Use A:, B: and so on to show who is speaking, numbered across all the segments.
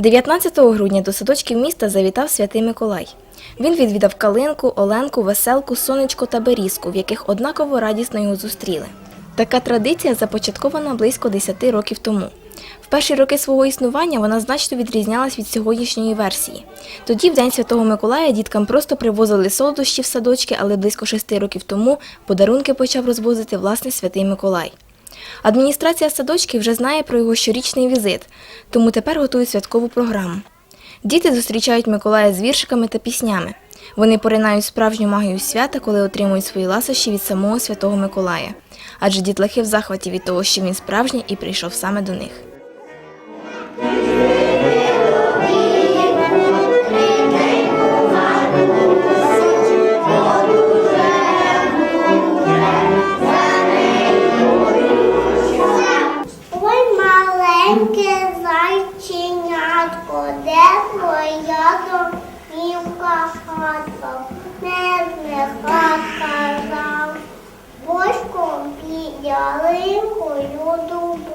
A: 19 грудня до садочків міста завітав святий Миколай. Він відвідав Калинку, Оленку, Веселку, Сонечко та Берізку, в яких однаково радісно його зустріли. Така традиція започаткована близько 10 років тому. В перші роки свого існування вона значно відрізнялась від сьогоднішньої версії. Тоді, в День Святого Миколая, діткам просто привозили солодощі в садочки, але близько 6 років тому подарунки почав розвозити власне святий Миколай. Адміністрація садочків вже знає про його щорічний візит, тому тепер готують святкову програму. Діти зустрічають Миколая з віршиками та піснями. Вони поринають справжню магію свята, коли отримують свої ласощі від самого святого Миколая. Адже дітлахи в захваті від того, що він справжній і прийшов саме до них.
B: Маленьке зайченятко, де твоя домівка хатка? Не хатка зав, бочком під ялинкою дубочком.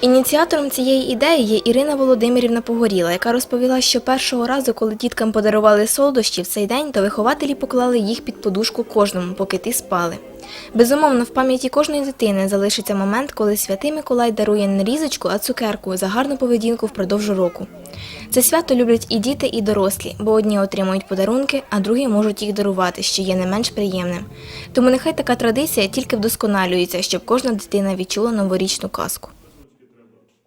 A: Ініціатором цієї ідеї є Ірина Володимирівна Погоріла, яка розповіла, що першого разу, коли діткам подарували солодощі в цей день, то вихователі поклали їх під подушку кожному, поки ті спали. Безумовно, в пам'яті кожної дитини залишиться момент, коли святий Миколай дарує не різочку, а цукерку за гарну поведінку впродовж року. Це свято люблять і діти, і дорослі, бо одні отримують подарунки, а другі можуть їх дарувати, що є не менш приємним. Тому нехай така традиція тільки вдосконалюється, щоб кожна дитина відчула новорічну казку.